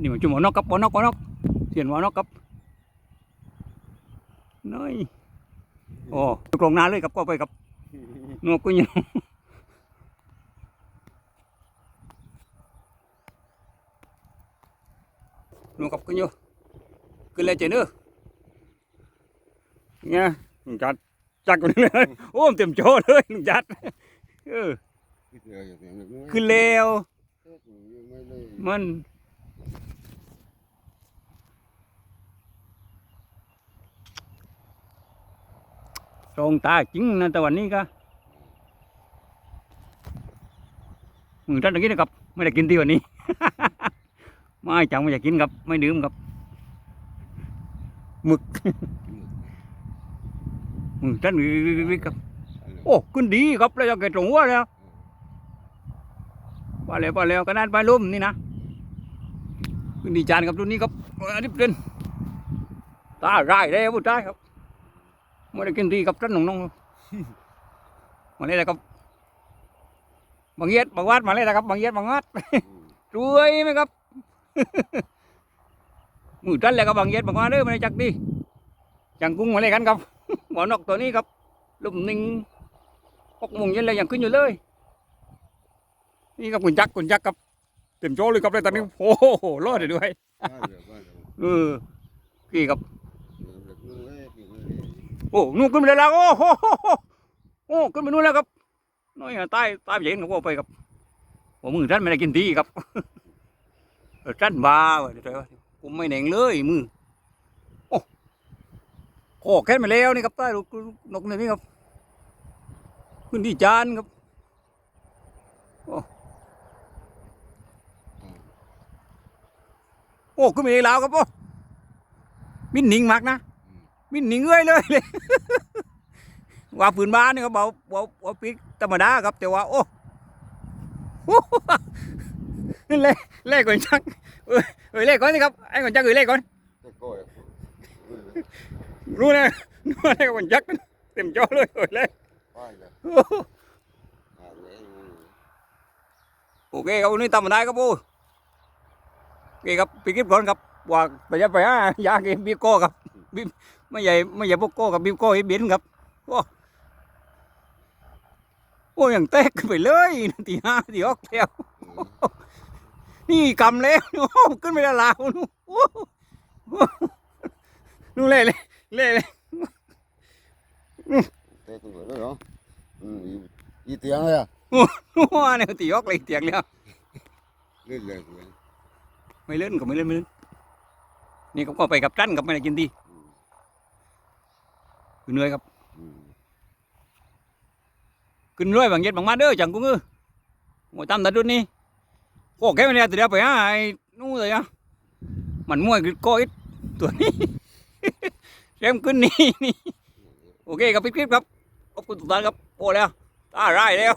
นี่มันจุ่มหัวนอกกับหัวนอกหัวนอกเสียนหัวนอกกับน้อยโอ้ตกลงนาเลยครับก็ไปกับนกกุญยนกกับกุญยขึ้นเลยเจเนอเนี่ยลุงจัดจัดกันเลยโอ้มเต็มโจเลยลุงจัดเออขึ้นแล้วมัน ตรงตาจริงนะแต่วันนี้ก็มือท่านตะกี้นะครับ ไม่ได้กินที่วันนี้ ไม่จังไม่อยากกินครับ ไม่ดื่มครับหมึกมือท่านวิกครับ โอ้ขึ้นดีครับแล้วจะเกิดตรงหัวแล้วไปแล้วไปแล้วขนาดไปลุ่มนี่นะขึ้นดีจานครับรุ่นนี้ครับอันนี้เป็นตาไร่ายแล้วพูดได้ครับ ไม่ได้กินดีครับท่านน้องๆมาเลยนะครับบางเย็ดบางวัดมาเลยนะครับบางเย็ดบางวัดรวยไหมครับมือท่านเลยครับบางเย็ดบางวัดเด้อมาเลยจักดีจังกุ้งมาเลยกันครับหมอนกตัวนี้ครับลุ่มหนึ่งหกโมงเย็นเลยยังขึ้นอยู่เลย นี่ครับคุณจักรคุณจักรครับเต็มโจ้เลยครับเลยตอนนี้โอ้โหรอดเลยด้วยเออกี่ครับ โอ้นู่นขึ้นไปแล้วโอ้โหโอ้ขึ้นไปนู่นแล้วครับน้อยอะใต้ใต้เย็นของผมไปครับผมมือท่านไม่ได้กินดีครับท่านบ้าเว้ยเดี๋ยวผมไม่แหน่งเลยมือโอ้โหแค่มาแล้วนี่ครับใต้ลูกนกนี่ครับขึ้นที่จานครับโอ้ขึ้นไปแล้วครับโอ้มินหนิงมากนะ มินหนิงเอ้ยเลยเลยว่าปืนบ้านนี่ครับเบาเบาเบาปีกธรรมดาครับ แต่ว่า โอ้โอ้เล่เล่ก่อนจักเอ้ยเอ้ยเล่ก่อนสิครับไอ้ก่อนจักเอ้ยเล่ก่อนรู้นะรู้นะก่อนจักเต็มจอเลยเอ้ยเล่โอเคครับวันนี้ทำมาได้ครับโอ้เกี่ครับปีกิบก่อนครับว่าไปจะไปหายาเกมบีโก้ครับ บีไม่ใหญ่ไม่ใหญ่พวกโก้กับบีโก้ไอ้บินครับโอ้โอ้ยังแตกขึ้นไปเลยตีห้าตีออกแล้วนี่กำแล้วโอ้ขึ้นไปแล้วลาวนู่นโอ้นู่นเล่เลยเล่เลยอีเตียงเลยอะโอ้โหเนี่ยตีออกเลยเตียงแล้วเล่นเลยไม่เล่นก็ไม่เล่นไม่เล่นนี่เขาก็ไปกับจันกับไม่ได้กินดี คือเหนื่อยครับขึ้นรวยบางเย็ดบางมาเด้อจังกุ้งเออหมดตามตัดดุนนี่โอ้แกไม่ได้ตัวเดียวไปฮะไอ้นู่นเลยอะมันมวยคือก้อยตัวนี้เร็มขึ้นนี่นี่โอเคครับพี่คลิปครับขอบคุณทุกท่านครับโอ้แล้วตาร้ายแล้ว